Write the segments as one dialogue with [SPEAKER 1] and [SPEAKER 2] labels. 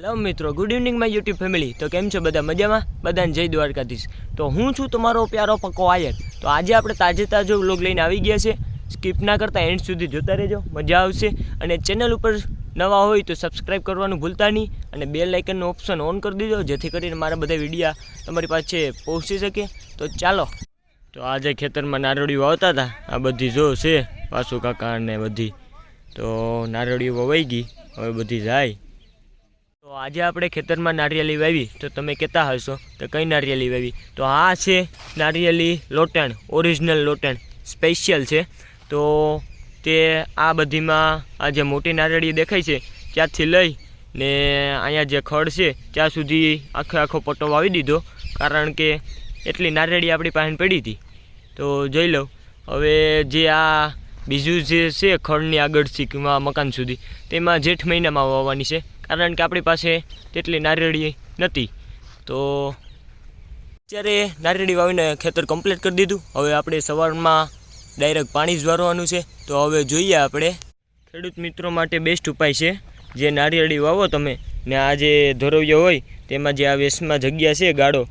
[SPEAKER 1] Hello મિત્રો good evening my YouTube family તો કેમ છો બધા? મજામાં? બધાને જય દ્વારકાધીશ. તો હું છું તમારો પ્યારો પક્કો આયર. તો આજે આપણે તાજે તાજો વ્લોગ લઈને આવી ગયા છે. સ્કીપ ના કરતા એન્ડ સુધી જોતા રહેજો. મજા આવશે. અને ચેનલ ઉપર નવા હોય તો સબસ્ક્રાઈબ કરવાનું ભૂલતા નહીં. અને બે લાઇકનનો ઓપ્શન ઓન કરી દીધો, જેથી કરીને મારા બધા વિડીયા તમારી પાસે પહોંચી શકે. તો ચાલો. તો આજે ખેતરમાં નારળીઓ આવતા હતા. આ બધી જો છે પાછું કાકા ને બધી. તો નારળીઓ વવાઈ ગઈ. હવે બધી જાય. તો આજે આપણે ખેતરમાં નારિયેળી વાવી. તો તમે કહેતા હશો, તો કઈ નારિયેળી વાવી? તો આ છે નારિયેળી લોટણ, ઓરિજિનલ લોટણ, સ્પેશિયલ છે. તો તે આ બધીમાં આ જે મોટી નારિયેળી દેખાય છે, ત્યાંથી લઈ ને અહીંયા જે ખડ છે, ત્યાં સુધી આખો આખો પટ્ટો વાવી દીધો. કારણ કે એટલી નારિયેળી આપણી પાસે પડી હતી. તો જોઈ લઉં હવે જે આ બીજું જે છે ખડની આગળથી મકાન સુધી, તેમાં જેઠ મહિનામાં વાવવાની છે. કારણ કે આપણી પાસે તેટલી નારિયેળી નથી. તો અત્યારે નારિયેળી વાવીને ખેતર કમ્પ્લીટ કરી દીધું. હવે આપણે સવારમાં ડાયરેક્ટ પાણી જ વારવાનું છે. તો હવે જોઈએ આપણે. ખેડૂત મિત્રો માટે બેસ્ટ ઉપાય છે જે નારિયેળી વાવો તમે. ને આ જે ધોરવિયો હોય, તેમાં જે આ વેસમાં જગ્યા છે ગાળો,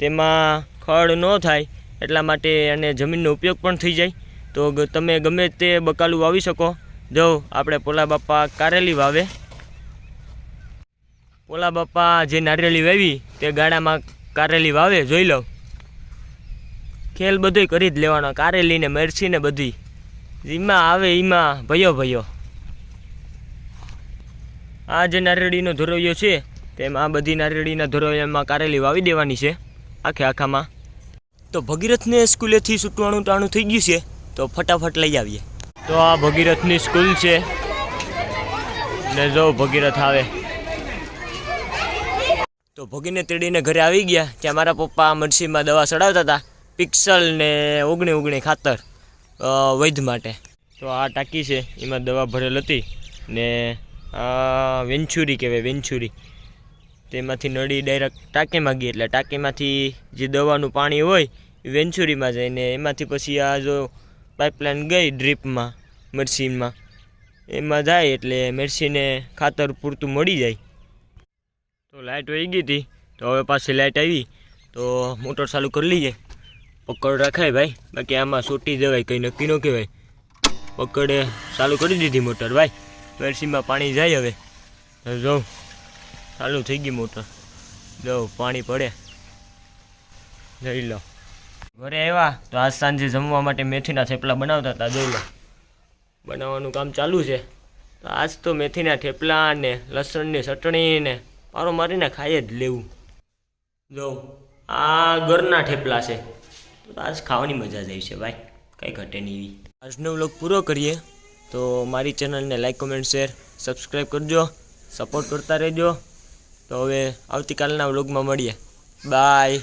[SPEAKER 1] તેમાં ખડ ન થાય, એટલા માટે અને જમીનનો ઉપયોગ પણ થઈ જાય. તો તમે ગમે તે બકાલું વાવી શકો. જો, આપણે પોલા બાપા કારેલી વાવે. પોલા બાપા જે નારિયેળી વાવી તે ગાડામાં કારેલી વાવે, જોઈ લો. ખેલ બધોય કરી જ લેવાનો કારેલી ને મરચી ને બધી એમાં આવે એમાં ભયો ભયો. આ જે નારિયેળીનો ધોરવ્યો છે, તેમ આ બધી નારિયેળીના ધોરવ્યામાં કારેલી વાવી દેવાની છે, આખે આખામાં. તો ભગીરથને સ્કૂલેથી છૂટવાનું ટાણું થઈ ગયું છે, તો ફટાફટ લઈ આવીએ. તો આ ભગીરથની સ્કૂલ છે. ને જો ભગીરથ આવે. તો ભગીને તેડીને ઘરે આવી ગયા. ત્યાં મારા પપ્પા મરસીમાં દવા ચડાવતા હતા. પિક્સલ ને ઓગણી ઓગણી ખાતર વૈધ માટે. તો આ ટાંકી છે, એમાં દવા ભરેલ હતી ને આ વેન્ચુરી કહેવાય વેન્ચુરી તેમાંથી નળી ડાયરેક્ટ ટાંકીમાં ગઈ. એટલે ટાંકીમાંથી જે દવાનું પાણી હોય, એ વેન્ચુરીમાં જાય ને એમાંથી પછી આ જો પાઇપલાઇન ગઈ ડ્રીપમાં મરસીમાં. એમાં જાય એટલે મરસીને ખાતર પૂરતું મળી જાય. તો લાઇટ વહી ગઈ હતી. તો હવે પાછી લાઇટ આવી. તો મોટર ચાલુ કરી લઈએ. પકડ રાખાય ભાઈ. બાકી આમાં સોટી જવાય, કંઈ નક્કી ન કહેવાય. પકડે ચાલુ કરી દીધી મોટર ભાઈ. મરસીમાં પાણી જાય હવે. જઉં ચાલુ થઈ ગઈ મોટર. જો, પાણી પડે. જઈ લો. ઘરે આવ્યા તો આજ સાંજે જમવા માટે મેથીના થેપલા બનાવતા હતા, જોઈ લો. બનાવવાનું કામ ચાલુ છે. તો આજ તો મેથીના થેપલા ને લસણની ચટણી ને પારો મારીને ખાઈ જ લેવું. જો, આ ઘરના ઠેપલા છે. તો આજ ખાવાની મજા જ આવી છે ભાઈ. કંઈ ઘટે નહીં એવી. આજનો વ્લોગ પૂરો કરીએ. તો મારી ચેનલને લાઈક કોમેન્ટ શેર સબસ્ક્રાઈબ કરજો. સપોર્ટ કરતા રહેજો. તો હવે આવતીકાલના વ્લોગમાં મળીએ. બાય